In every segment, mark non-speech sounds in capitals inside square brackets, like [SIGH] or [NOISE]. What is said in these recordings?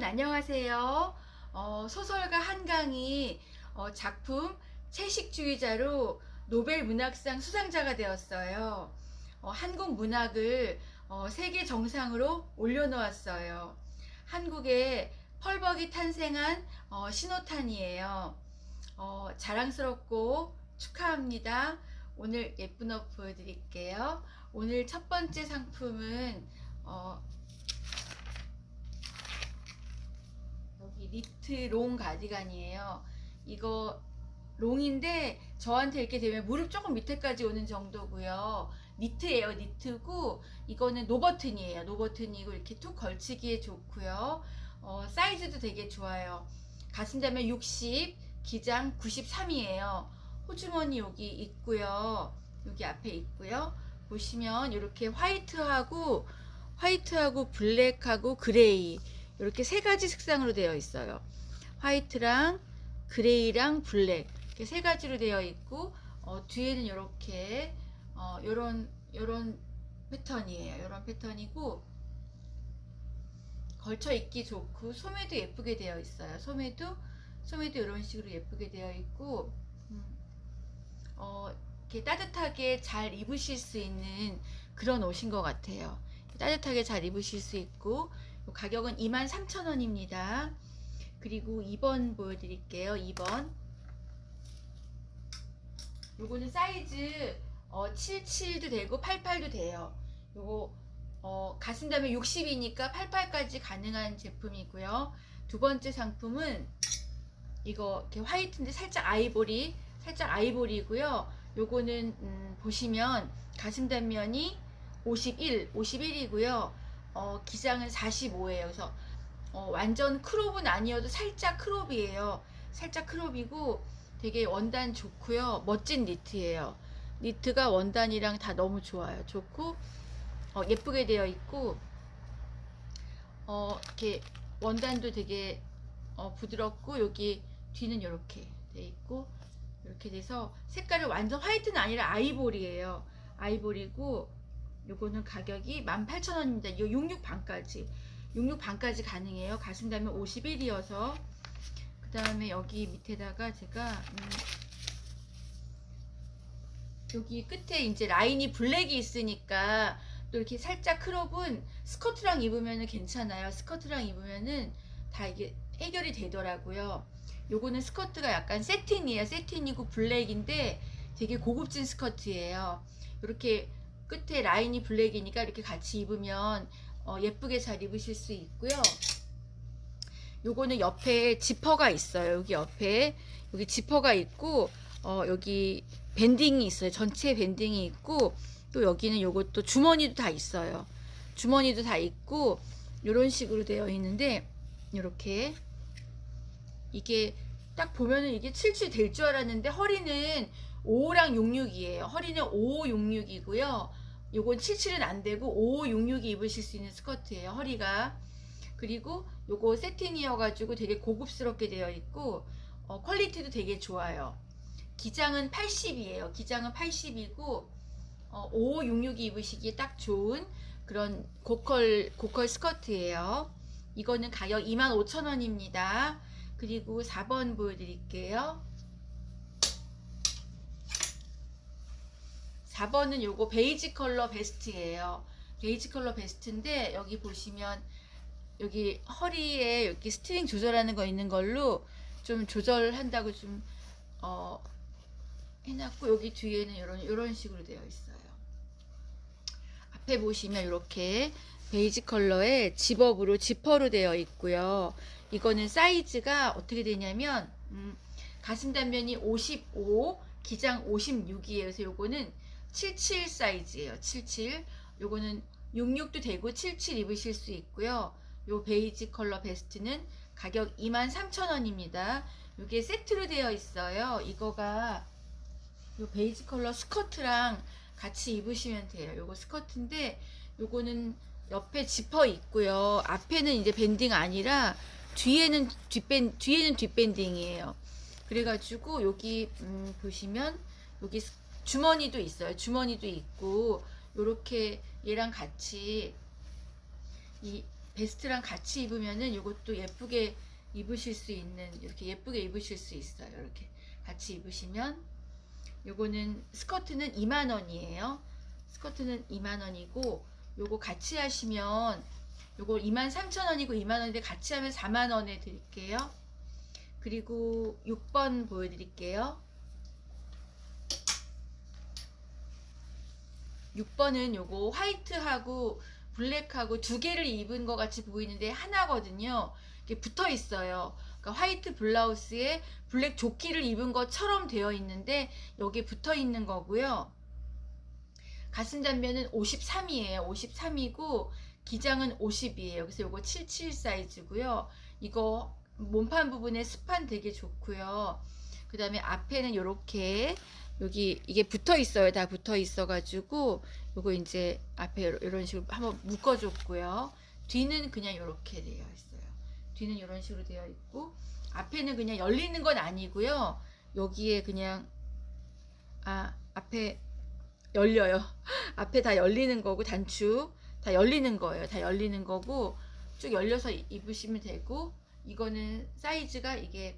안녕하세요. 어, 소설가 한강이 어, 작품 채식주의자로 노벨 문학상 수상자가 되었어요. 어, 한국 문학을 어, 세계 정상으로 올려놓았어요. 한국에 펄벅이 탄생한 어, 신호탄이에요. 어, 자랑스럽고 축하합니다. 오늘 예쁜 옷 보여드릴게요. 오늘 첫 번째 상품은 어, 여기 니트 롱 가디건이에요. 이거 롱인데 저한테 이렇게 되면 무릎 조금 밑에까지 오는 정도고요. 니트예요, 니트고 이거는 노버튼이에요. 노버튼이고 이렇게 툭 걸치기에 좋고요. 어, 사이즈도 되게 좋아요. 가슴다면 60, 기장 93이에요. 호주머니 여기 있고요. 여기 앞에 있고요. 보시면 이렇게 화이트하고 화이트하고 블랙하고 그레이 이렇게 세 가지 색상으로 되어 있어요. 화이트랑 그레이랑 블랙 이렇게 세 가지로 되어 있고 어, 뒤에는 이렇게 어, 요런 요런 패턴이에요. 요런 패턴이고 걸쳐 입기 좋고 소매도 예쁘게 되어 있어요. 소매도 소매도 이런 식으로 예쁘게 되어 있고 음, 어, 이렇게 따뜻하게 잘 입으실 수 있는 그런 옷인 것 같아요. 따뜻하게 잘 입으실 수 있고 가격은 23,000원입니다. 그리고 2번 보여드릴게요. 2번. 요거는 사이즈 어, 77도 되고 88도 돼요. 요거 어, 가슴다면 60이니까 88까지 가능한 제품이고요. 두 번째 상품은 이거 이렇게 화이트인데 살짝 아이보리, 살짝 아이보리고요. 요거는 음, 보시면 가슴 단면이 51, 51이고요. 어, 기장은 45예요. 그래서 어, 완전 크롭은 아니어도 살짝 크롭이에요. 살짝 크롭이고 되게 원단 좋고요. 멋진 니트예요. 니트가 원단이랑 다 너무 좋아요. 좋고 어, 예쁘게 되어 있고 어, 이렇게 원단도 되게 어, 부드럽고 여기 뒤는 이렇게 돼 있고 이렇게 돼서 색깔이 완전 화이트는 아니라 아이보리예요. 아이보리고 요거는 가격이 18,000원입니다. 요 66 반까지. 66 반까지 가능해요. 가슴다면 51이어서. 그 다음에 여기 밑에다가 제가, 음, 여기 끝에 이제 라인이 블랙이 있으니까 또 이렇게 살짝 크롭은 스커트랑 입으면 괜찮아요. 스커트랑 입으면은 다 이게 해결이 되더라고요. 요거는 스커트가 약간 세틴이에요. 세틴이고 블랙인데 되게 고급진 스커트예요. 이렇게 끝에 라인이 블랙이니까 이렇게 같이 입으면 어, 예쁘게 잘 입으실 수 있고요. 요거는 옆에 지퍼가 있어요. 여기 옆에 여기 지퍼가 있고 어, 여기 밴딩이 있어요. 전체 밴딩이 있고 또 여기는 요것도 주머니도 다 있어요. 주머니도 다 있고 이런 식으로 되어 있는데 이렇게 이게 딱 보면은 이게 77 될 줄 알았는데 허리는 5랑 66이에요. 허리는 5, 66이고요. 요건 77은 안 되고 5, 66이 입으실 수 있는 스커트예요. 허리가. 그리고 요거 세틴이어 가지고 되게 고급스럽게 되어 있고 어, 퀄리티도 되게 좋아요. 기장은 80이에요. 기장은 80이고 어, 5, 66이 입으시기에 딱 좋은 그런 고컬 고컬 스커트예요. 이거는 가격 25,000원입니다. 그리고 4번 보여드릴게요. 4번은 요거 베이지 컬러 베스트예요. 베이지 컬러 베스트인데 여기 보시면 여기 허리에 여기 스트링 조절하는 거 있는 걸로 좀 조절한다고 좀 어, 해놨고 여기 뒤에는 이런 이런 식으로 되어 있어요. 앞에 보시면 이렇게 베이지 컬러의 집업으로 지퍼로 되어 있고요. 이거는 사이즈가 어떻게 되냐면 음, 가슴 단면이 55, 기장 56이에요. 그래서 요거는 77 사이즈예요. 77. 요거는 66도 되고 77 입으실 수 있고요. 요 베이지 컬러 베스트는 가격 23,000원입니다. 요게 세트로 되어 있어요. 이거가 요 베이지 컬러 스커트랑 같이 입으시면 돼요. 요거 스커트인데 요거는 옆에 지퍼 있고요. 앞에는 이제 밴딩 아니라 뒤에는 뒷밴 뒤에는 뒷밴딩이에요. 그래가지고 여기 음, 보시면 여기 스- 주머니도 있어요. 주머니도 있고 요렇게 얘랑 같이 이 베스트랑 같이 입으면은 이것도 예쁘게 입으실 수 있는 이렇게 예쁘게 입으실 수 있어요. 이렇게 같이 입으시면 요거는 스커트는 2만 원이에요. 스커트는 2만 원이고 요거 같이 하시면 요거 2만 3천 원이고 2만 원인데 같이 하면 4만 원에 드릴게요. 그리고 6번 보여드릴게요. 6번은 요거 화이트하고 블랙하고 두 개를 입은 것 같이 보이는데 하나거든요. 이게 붙어 있어요. 그러니까 화이트 블라우스에 블랙 조끼를 입은 것처럼 되어 있는데 여기에 붙어 있는 거고요. 가슴 단면은 53이에요. 53이고 기장은 50이에요. 그래서 요거 77 사이즈고요. 이거 몸판 부분에 스판 되게 좋고요. 그 다음에 앞에는 요렇게 여기 이게 붙어 있어요. 다 붙어 있어 가지고 요거 이제 앞에 이런 식으로 한번 묶어 줬고요. 뒤는 그냥 요렇게 되어 있어요. 뒤는 이런 식으로 되어 있고 앞에는 그냥 열리는 건 아니고요. 여기에 그냥 아 앞에 열려요. [LAUGHS] 앞에 다 열리는 거고 단추 다 열리는 거예요. 다 열리는 거고 쭉 열려서 이- 입으시면 되고 이거는 사이즈가 이게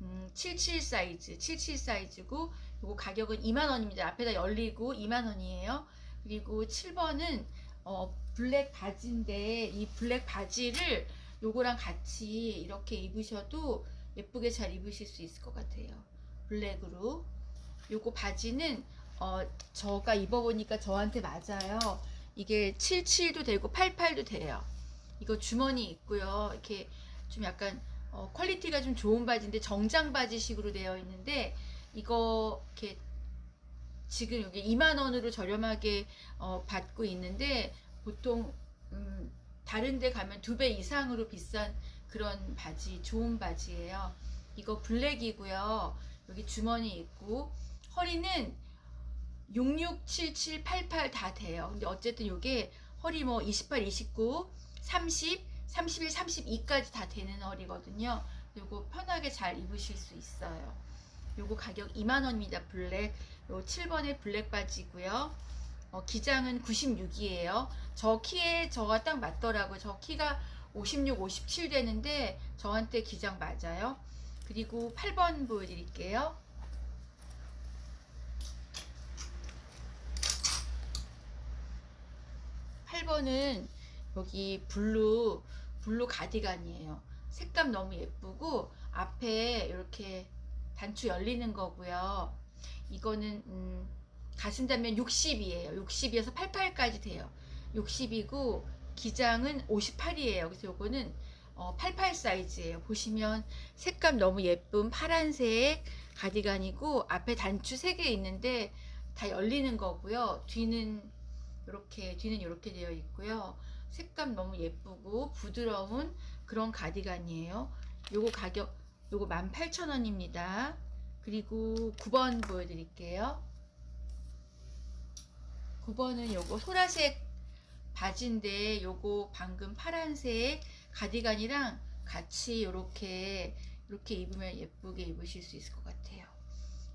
음, 77 사이즈, 77 사이즈고 요거 가격은 2만 원입니다. 앞에다 열리고 2만 원이에요. 그리고 7번은 어, 블랙 바지인데 이 블랙 바지를 요거랑 같이 이렇게 입으셔도 예쁘게 잘 입으실 수 있을 것 같아요. 블랙으로. 요거 바지는 어, 저가 입어보니까 저한테 맞아요. 이게 77도 되고 88도 돼요. 이거 주머니 있고요. 이렇게 좀 약간 어, 퀄리티가 좀 좋은 바지인데 정장 바지식으로 되어 있는데 이거 이렇게 지금 여기 2만 원으로 저렴하게 어, 받고 있는데 보통 음, 다른 데 가면 두 배 이상으로 비싼 그런 바지 좋은 바지예요. 이거 블랙이고요. 여기 주머니 있고 허리는 66, 77, 88 다 돼요. 근데 어쨌든 이게 허리 뭐 28, 29, 30, 31, 32까지 다 되는 허리거든요. 요거 편하게 잘 입으실 수 있어요. 요거 가격 2만 원입니다. 블랙. 요 7번의 블랙 바지고요. 어, 기장은 96이에요. 저 키에 저가 딱 맞더라고요. 저 키가 56, 57 되는데 저한테 기장 맞아요. 그리고 8번 보여드릴게요. 8번은 여기 블루 블루 가디건이에요. 색감 너무 예쁘고 앞에 이렇게 단추 열리는 거고요. 이거는 음, 가슴 단면 60이에요. 60이어서 88까지 돼요. 60이고 기장은 58이에요. 그래서 요거는 어, 88 사이즈예요. 보시면 색감 너무 예쁜 파란색 가디건이고 앞에 단추 3개 있는데 다 열리는 거고요. 뒤는 이렇게 뒤는 이렇게 되어 있고요. 색감 너무 예쁘고 부드러운 그런 가디건이에요. 요거 가격 요거 18,000원입니다. 그리고 9번 보여드릴게요. 9번은 요거 소라색 바지인데 요거 방금 파란색 가디건이랑 같이 요렇게 이렇게 입으면 예쁘게 입으실 수 있을 것 같아요.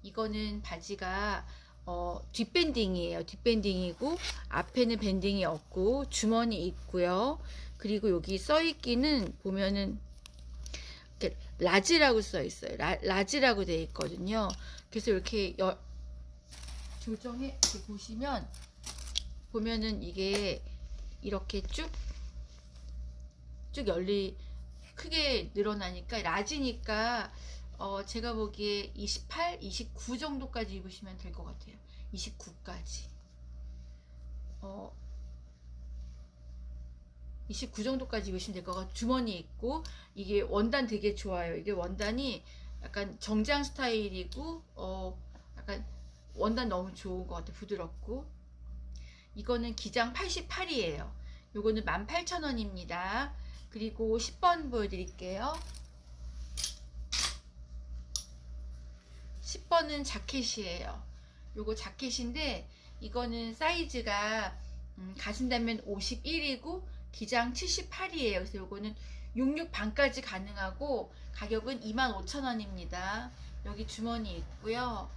이거는 바지가 어, 뒷밴딩이에요. 뒷밴딩이고 앞에는 밴딩이 없고 주머니 있고요. 그리고 여기 써 있기는 보면은 라지라고 써 있어요. 라, 라지라고 되어 있거든요. 그래서 이렇게 여, 조정해 이렇게 보시면 보면은 이게 이렇게 쭉쭉 열리 크게 늘어나니까 라지니까 어, 제가 보기에 28, 29 정도까지 입으시면 될 것 같아요. 29까지. 어, 29 정도까지 입으시면 될것 같아요. 주머니 있고, 이게 원단 되게 좋아요. 이게 원단이 약간 정장 스타일이고, 어, 약간 원단 너무 좋은 것 같아요. 부드럽고. 이거는 기장 88이에요. 요거는 18,000원입니다. 그리고 10번 보여드릴게요. 10번은 자켓이에요. 요거 자켓인데 이거는 사이즈가 음, 가슴 단면 51이고 기장 78이에요. 그래서 요거는 66 반까지 가능하고 가격은 25,000원입니다. 여기 주머니 있고요.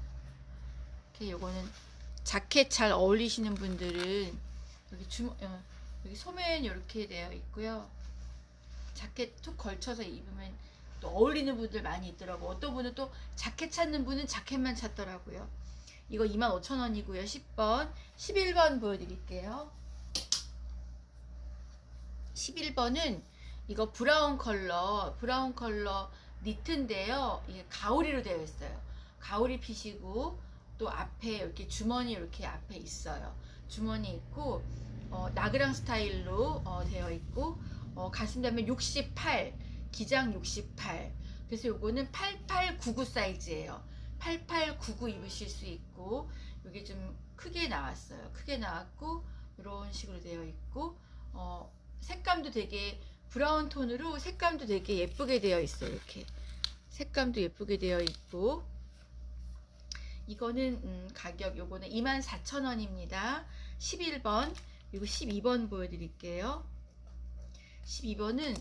이렇게 요거는 자켓 잘 어울리시는 분들은 여기 주 어, 여기 소매는 이렇게 되어 있고요. 자켓 툭 걸쳐서 입으면 또 어울리는 분들 많이 있더라고. 어떤 분은 또 자켓 찾는 분은 자켓만 찾더라고요. 이거 25,000원이고요. 10번, 11번 보여드릴게요. 11번은 이거 브라운 컬러, 브라운 컬러 니트인데요. 이게 가오리로 되어 있어요. 가오리 핏이고 또 앞에 이렇게 주머니 이렇게 앞에 있어요. 주머니 있고 어, 나그랑 스타일로 어, 되어 있고 어, 가슴다면 68, 기장 68. 그래서 요거는 8899 사이즈예요. 8899 입으실 수 있고 이게 좀 크게 나왔어요. 크게 나왔고 이런 식으로 되어 있고 어, 색감도 되게 브라운 톤으로 색감도 되게 예쁘게 되어 있어요. 이렇게 색감도 예쁘게 되어 있고 이거는 음, 가격 요거는 24,000원입니다. 11번 그리고 12번 보여드릴게요. 12번은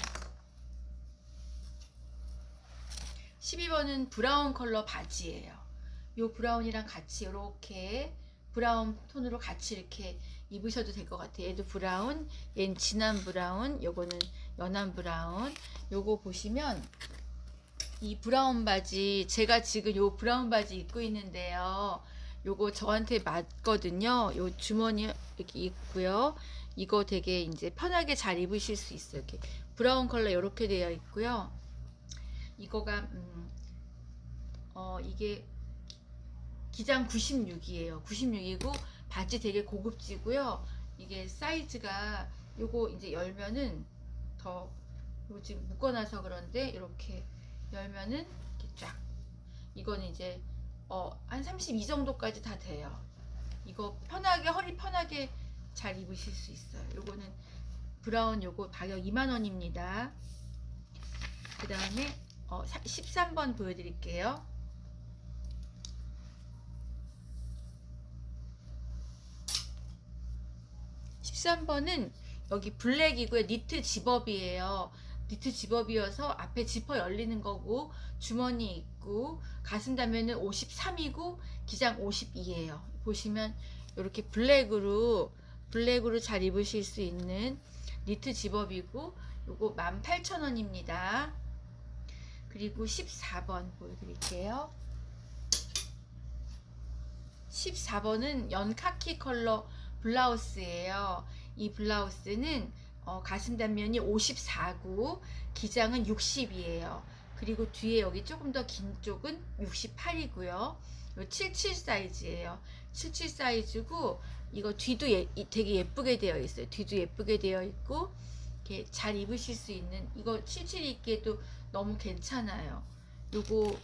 12번은 브라운 컬러 바지예요. 요 브라운이랑 같이 이렇게 브라운 톤으로 같이 이렇게 입으셔도 될 것 같아요. 얘도 브라운, 얘는 진한 브라운, 요거는 연한 브라운. 요거 보시면 이 브라운 바지 제가 지금 요 브라운 바지 입고 있는데요. 요거 저한테 맞거든요. 요 주머니 이렇게 있고요. 이거 되게 이제 편하게 잘 입으실 수 있어요. 이렇게 브라운 컬러 이렇게 되어 있고요. 이거가 음, 어 이게 기장 96이에요. 96이고 바지 되게 고급지고요. 이게 사이즈가 요거 이제 열면은 더 지금 묶어놔서 그런데 이렇게 열면은 이렇게 쫙 이거는 이제 어, 한 32 정도까지 다 돼요. 이거 편하게 허리 편하게 잘 입으실 수 있어요. 요거는 브라운 요거 가격 2만 원입니다. 그 다음에 어, 13번 보여드릴게요. 13번은 여기 블랙이고요. 니트 집업이에요. 니트 집업이어서 앞에 지퍼 열리는 거고 주머니 있고 가슴 다면은 53이고 기장 52예요. 보시면 이렇게 블랙으로 블랙으로 잘 입으실 수 있는 니트 집업이고 요거 18,000원입니다. 그리고 14번 보여드릴게요. 14번은 연카키 컬러 블라우스예요. 이 블라우스는 어, 가슴 단면이 54구, 기장은 60이에요. 그리고 뒤에 여기 조금 더 긴 쪽은 68이고요. 77 사이즈예요. 77 사이즈고 이거 뒤도 예, 이- 되게 예쁘게 되어 있어요. 뒤도 예쁘게 되어 있고 이렇게 잘 입으실 수 있는 이거 77 입기에도 너무 괜찮아요. 요거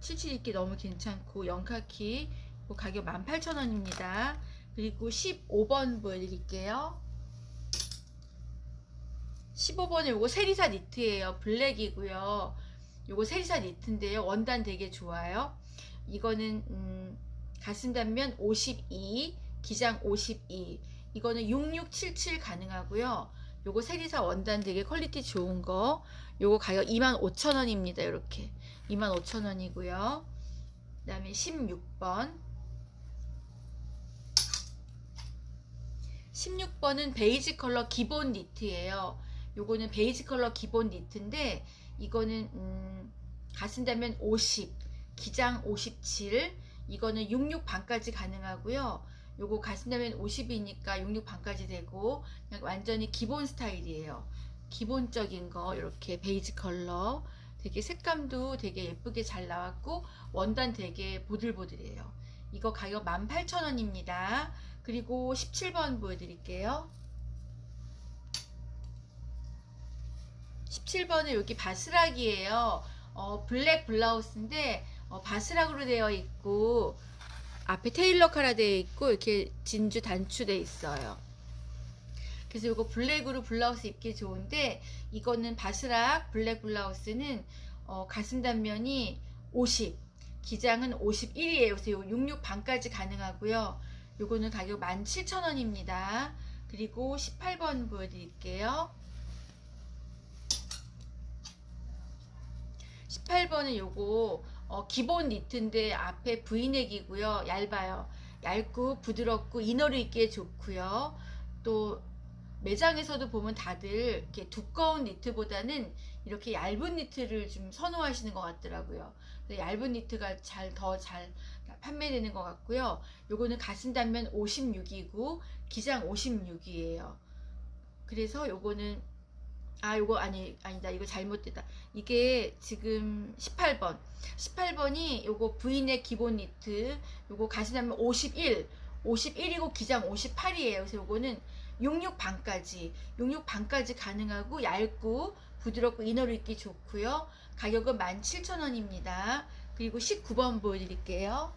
77 입기 너무 괜찮고 이거 가격 18,000원입니다. 그리고 15번 보여드릴게요. 15번은 요거 세리사 니트예요. 블랙이고요. 요거 세리사 니트인데요. 원단 되게 좋아요. 이거는 음, 가슴 단면 52, 기장 52. 이거는 6677 가능하고요. 요거 세리사 원단 되게 퀄리티 좋은 거. 요거 가격 25,000원입니다. 이렇게 25,000원이고요. 그다음에 16번 16번은 베이지 컬러 기본 니트예요. 요거는 베이지 컬러 기본 니트인데 이거는 음, 가슴 단면 50, 기장 57, 이거는 66 반까지 가능하고요. 요거 가슴 단면 50이니까 66 반까지 되고 그냥 완전히 기본 스타일이에요. 기본적인 거 이렇게 베이지 컬러 되게 색감도 되게 예쁘게 잘 나왔고 원단 되게 보들보들해요. 이거 가격 18,000원입니다. 그리고 17번 보여드릴게요. 17번은 여기 바스락이에요. 어, 블랙 블라우스인데 어, 바스락으로 되어 있고 앞에 테일러 카라 되어 있고 이렇게 진주 단추돼 있어요. 그래서 이거 블랙으로 블라우스 입기 좋은데 이거는 바스락 블랙 블라우스는 어, 가슴 단면이 50, 기장은 51이에요. 그래서 66 반까지 가능하고요. 요거는 가격 17,000원입니다. 그리고 18번 보여드릴게요. 18번은 요거 어, 기본 니트인데 앞에 브이넥이고요. 얇아요. 얇고 부드럽고 이너를 입기에 좋고요. 또 매장에서도 보면 다들 이렇게 두꺼운 니트보다는 이렇게 얇은 니트를 좀 선호하시는 것 같더라고요. 얇은 니트가 잘 더잘 판매되는 것 같고요. 요거는 가슴 단면 56이고 기장 56이에요. 그래서 요거는 아 요거 아니 아니다 이거 잘못됐다. 이게 지금 18번 18번이 요거 V넥 기본 니트 요거 가슴 단면 51 51이고 기장 58이에요. 그래서 요거는 66 반까지 66 반까지 가능하고 얇고 부드럽고 이너로 입기 좋고요. 가격은 17,000원입니다. 그리고 19번 보여드릴게요.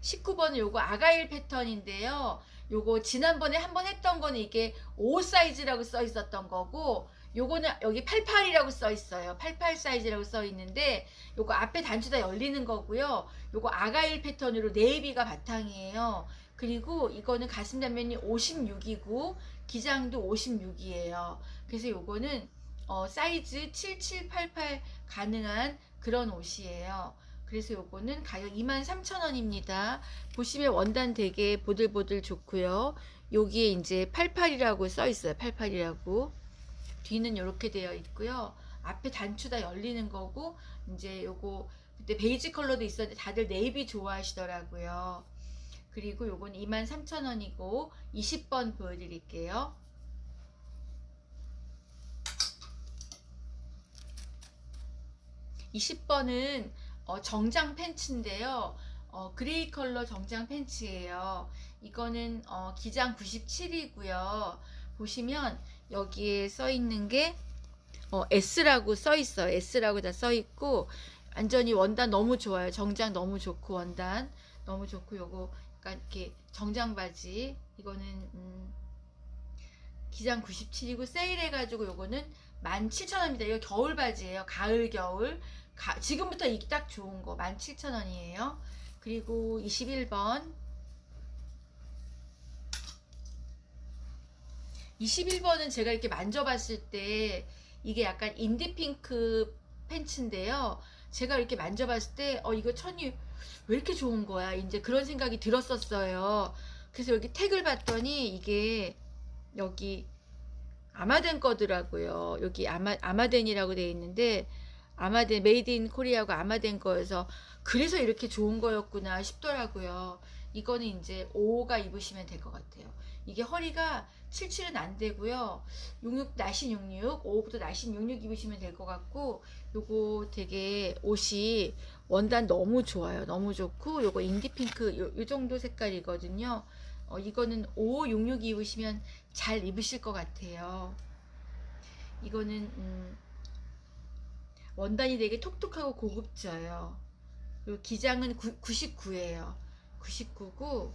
19번은 요거 아가일 패턴인데요. 요거 지난번에 한번 했던 거는 이게 5 사이즈라고 써 있었던 거고 요거는 여기 88이라고 써 있어요. 88 사이즈라고 써 있는데 요거 앞에 단추 다 열리는 거고요. 요거 아가일 패턴으로 네이비가 바탕이에요. 그리고 이거는 가슴 단면이 56이고 기장도 56이에요. 그래서 요거는 어, 사이즈 7788 가능한 그런 옷이에요. 그래서 요거는 가격 23,000원입니다. 보시면 원단 되게 보들보들 좋고요. 여기에 이제 88이라고 써 있어요. 88이라고. 뒤는 이렇게 되어 있고요. 앞에 단추 다 열리는 거고 이제 요거 그때 베이지 컬러도 있었는데 다들 네이비 좋아하시더라고요. 그리고 요건 23,000원이고 20번 보여드릴게요. 20번은 어, 정장 팬츠인데요. 어, 그레이 컬러 정장 팬츠예요. 이거는 어, 기장 97이고요. 보시면 여기에 써 있는 게 어, S라고 써 있어요. S라고 다 써 있고 완전히 원단 너무 좋아요. 정장 너무 좋고 원단 너무 좋고 요거 약간 이렇게 정장 바지 이거는 음, 기장 97이고 세일해가지고 요거는 17,000원입니다. 이거 겨울 바지예요. 가을 겨울. 가, 지금부터 입기 딱 좋은 거 17,000원이에요. 그리고 21번 21번은 제가 이렇게 만져봤을 때 이게 약간 인디핑크 팬츠인데요. 제가 이렇게 만져봤을 때 어 이거 천이 왜 이렇게 좋은 거야? 이제 그런 생각이 들었었어요. 그래서 여기 택을 봤더니 이게 여기 아마덴 거더라고요. 여기 아마 아마덴이라고 되어 있는데 아마덴 메이드 인 코리아고 아마덴 거여서 그래서 이렇게 좋은 거였구나 싶더라고요. 이거는 이제 5가 입으시면 될 것 같아요. 이게 허리가 77은 안 되고요. 66 나신 66, 5부터 나신 66 입으시면 될 것 같고 요거 되게 옷이 원단 너무 좋아요. 너무 좋고 요거 인디 핑크 요, 요 정도 색깔이거든요. 어, 이거는 5, 66 입으시면 잘 입으실 것 같아요. 이거는 음, 원단이 되게 톡톡하고 고급져요. 그리고 기장은 99예요. 99고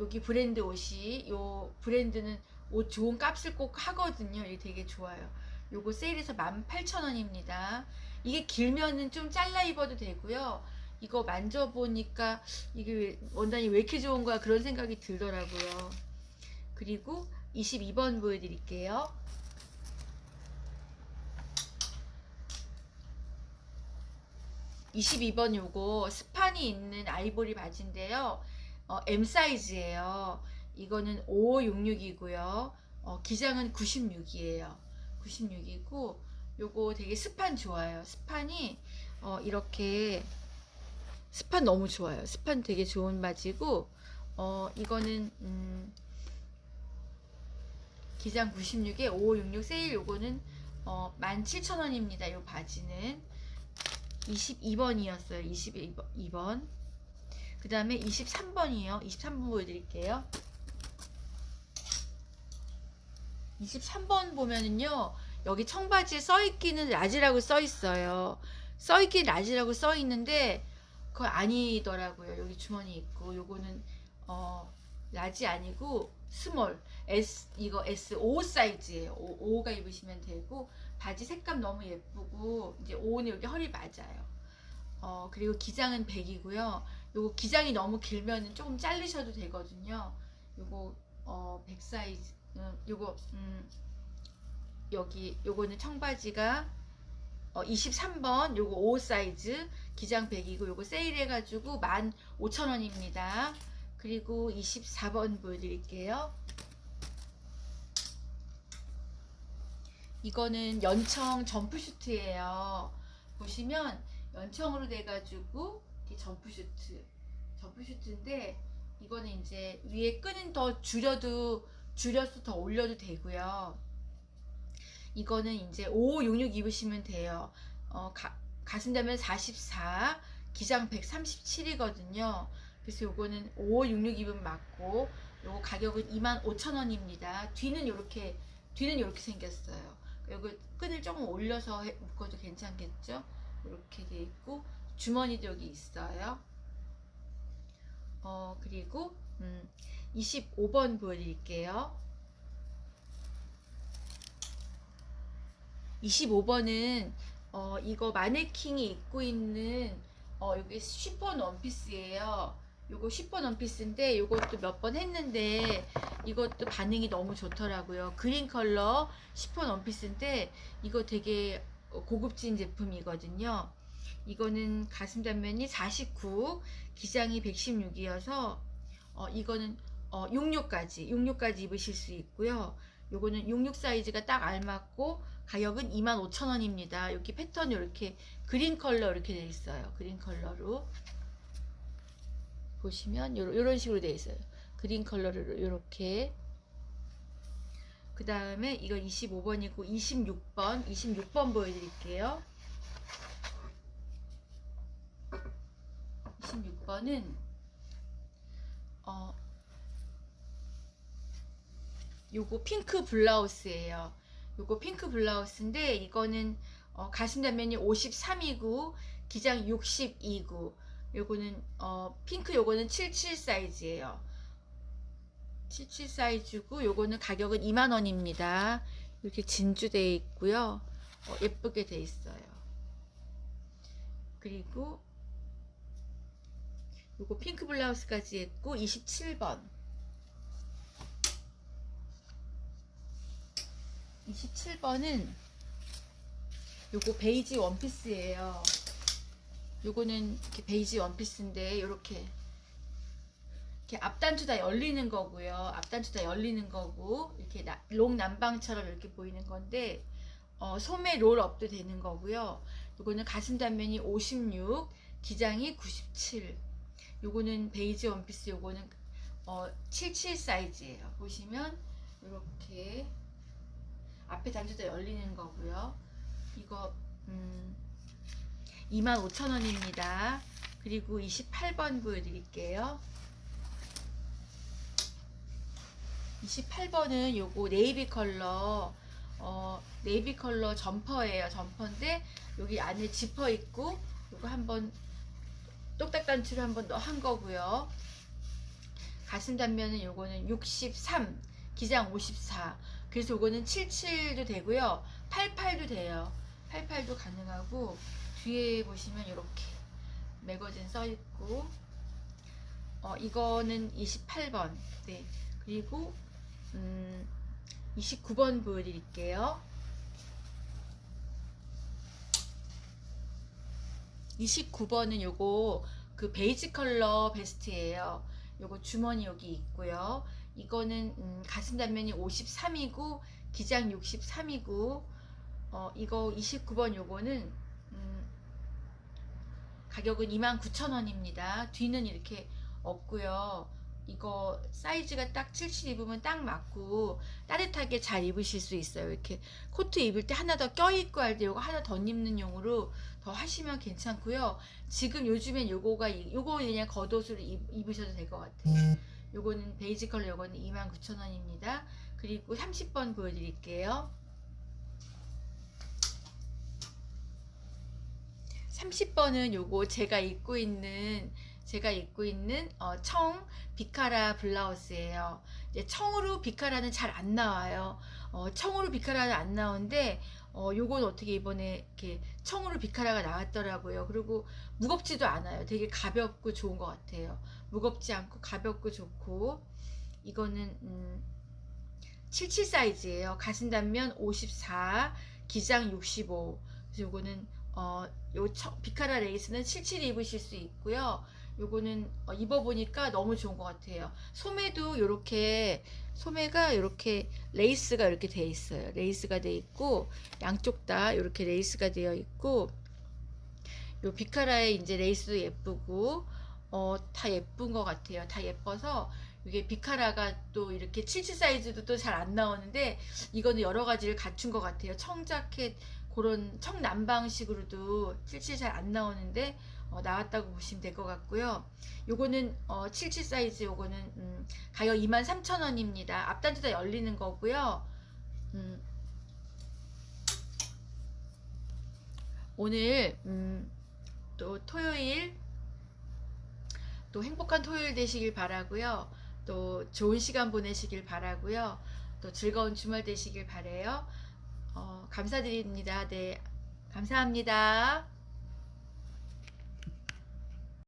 여기 브랜드 옷이 요 브랜드는 옷 좋은 값을 꼭 하거든요. 이게 되게 좋아요. 요거 세일해서 18,000원입니다. 이게 길면은 좀 잘라 입어도 되고요. 이거 만져보니까 이게 왜- 원단이 왜 이렇게 좋은 거야 그런 생각이 들더라고요. 그리고 22번 보여드릴게요. 22번 요거 스판이 있는 아이보리 바지인데요. 어, M 사이즈예요. 이거는 5566이고요. 어, 기장은 96이에요. 96이고 요거 되게 스판 좋아요. 스판이 어, 이렇게 스판 너무 좋아요. 스판 되게 좋은 바지고 어, 이거는 음, 기장 96에 5566 세일 요거는 어, 17,000원입니다. 요 바지는 22번이었어요. 22번. 그 다음에 23번이요. 23번 보여드릴게요. 23번 보면은요. 여기 청바지에 써있기는 라지라고 써있어요. 써있긴 라지라고 써있는데 그거 아니더라고요. 여기 주머니 있고 요거는 어 라지 아니고 스몰 S 이거 S 5 사이즈예요. 5, 5가 입으시면 되고 바지 색감 너무 예쁘고 이제 5는 여기 허리 맞아요. 어 그리고 기장은 100이고요. 요거 기장이 너무 길면은 조금 자르셔도 되거든요. 요거 어 100 사이즈 음, 요거 음 여기 요거는 청바지가 어 23번 요거 5 사이즈 기장 100이고 요거 세일해 가지고 15,000원입니다. 그리고 24번 보여 드릴게요. 이거는 연청 점프슈트예요. 보시면 연청으로 돼가지고 이렇게 점프슈트, 점프슈트인데 이거는 이제 위에 끈은 더 줄여도 줄여서 더 올려도 되고요. 이거는 이제 5566 입으시면 돼요. 어, 가, 가슴다면 44, 기장 137이거든요. 그래서 요거는 5566 입으면 맞고 요거 가격은 25,000원입니다. 뒤는 이렇게 뒤는 이렇게 생겼어요. 여기 끈을 조금 올려서 해- 묶어도 괜찮겠죠? 이렇게 돼 있고 주머니도 여기 있어요. 어 그리고 음, 25번 보여드릴게요. 25번은 어 이거 마네킹이 입고 있는 어 여기 쉬폰 원피스예요. 요거 쉬폰 원피스인데 요것도 몇 번 했는데 이것도 반응이 너무 좋더라고요. 그린 컬러 쉬폰 원피스인데 이거 되게 고급진 제품이거든요. 이거는 가슴 단면이 49, 기장이 116이어서 어 이거는 어 66까지 66까지 입으실 수 있고요. 요거는 66 사이즈가 딱 알맞고 가격은 25,000원입니다. 여기 패턴이 이렇게 그린 컬러 이렇게 돼 있어요. 그린 컬러로 보시면 요런 식으로 돼 있어요. 그린 컬러로 이렇게. 그 다음에 이거 25번이고 26번 26번 보여드릴게요. 26번은 어 요거 핑크 블라우스예요. 요거 핑크 블라우스인데 이거는 어, 가슴 단면이 53이고 기장 62고 요거는 어, 핑크 요거는 77 사이즈예요 77 사이즈고 요거는 가격은 2만 원입니다. 이렇게 진주되어 있고요. 어, 예쁘게 돼 있어요. 그리고 요거 핑크 블라우스까지 했고 27번 27번은 요거 베이지 원피스예요. 요거는 이렇게 베이지 원피스인데 이렇게 이렇게 앞단추 다 열리는 거고요. 앞단추 다 열리는 거고 이렇게 나, 롱 남방처럼 이렇게 보이는 건데 어, 소매 롤업도 되는 거고요. 요거는 가슴 단면이 56, 기장이 97. 요거는 베이지 원피스 요거는 어, 77 사이즈예요. 보시면 이렇게 앞에 단추 다 열리는 거고요. 이거 음, 25,000원입니다. 그리고 28번 보여드릴게요. 28번은 요거 네이비 컬러 어 네이비 컬러 점퍼예요 점퍼인데 여기 안에 지퍼 있고 요거 한번 똑딱 단추를 한번 더 한 거고요 가슴 단면은 요거는 63 기장 54 그래서 요거는 77도 되고요 88도 돼요 88도 가능하고 뒤에 보시면 이렇게 매거진 써 있고 어 이거는 28번 네 그리고 음, 29번 보여드릴게요. 29번은 요거 그 베이지 컬러 베스트예요. 요거 주머니 여기 있고요. 이거는 음, 가슴 단면이 53이고 기장 63이고 어, 이거 29번 요거는 음, 가격은 29,000원입니다. 뒤는 이렇게 없고요. 이거 사이즈가 딱77 입으면 딱 맞고 따뜻하게 잘 입으실 수 있어요. 이렇게 코트 입을 때 하나 더 껴입고 할때 이거 하나 더 입는 용으로 더 하시면 괜찮고요. 지금 요즘엔 요거가 이- 요거 그냥 겉옷으로 입, 입으셔도 될 것 같아요. 요거는 베이지 컬러 요거는 29,000원입니다. 그리고 30번 보여드릴게요. 30번은 요거 제가 입고 있는 제가 입고 있는 어, 청 비카라 블라우스예요. 이제 청으로 비카라는 잘 안 나와요. 어, 청으로 비카라는 안 나오는데 어, 요건 어떻게 이번에 이렇게 청으로 비카라가 나왔더라고요. 그리고 무겁지도 않아요. 되게 가볍고 좋은 것 같아요. 무겁지 않고 가볍고 좋고 이거는 음, 77 사이즈예요. 가슴 단면 54, 기장 65. 그래서 요거는 어, 요 청- 비카라 레이스는 77 입으실 수 있고요. 요거는 어, 입어보니까 너무 좋은 것 같아요. 소매도 요렇게 소매가 요렇게 레이스가 이렇게 돼 있어요. 레이스가 돼 있고 양쪽 다 이렇게 레이스가 되어 있고 요 비카라의 이제 레이스도 예쁘고 어 다 예쁜 것 같아요. 다 예뻐서 이게 비카라가 또 이렇게 77 사이즈도 또 잘 안 나오는데 이거는 여러 가지를 갖춘 것 같아요. 청자켓 그런 청남방식으로도 77 잘 안 나오는데 어, 나왔다고 보시면 될 것 같고요. 요거는 어, 77 사이즈 요거는 음, 가격 23,000원입니다. 앞단지 다 열리는 거고요. 음, 오늘 음, 또 토요일 또 행복한 토요일 되시길 바라고요. 또 좋은 시간 보내시길 바라고요. 또 즐거운 주말 되시길 바래요. 어, 감사드립니다. 네, 감사합니다.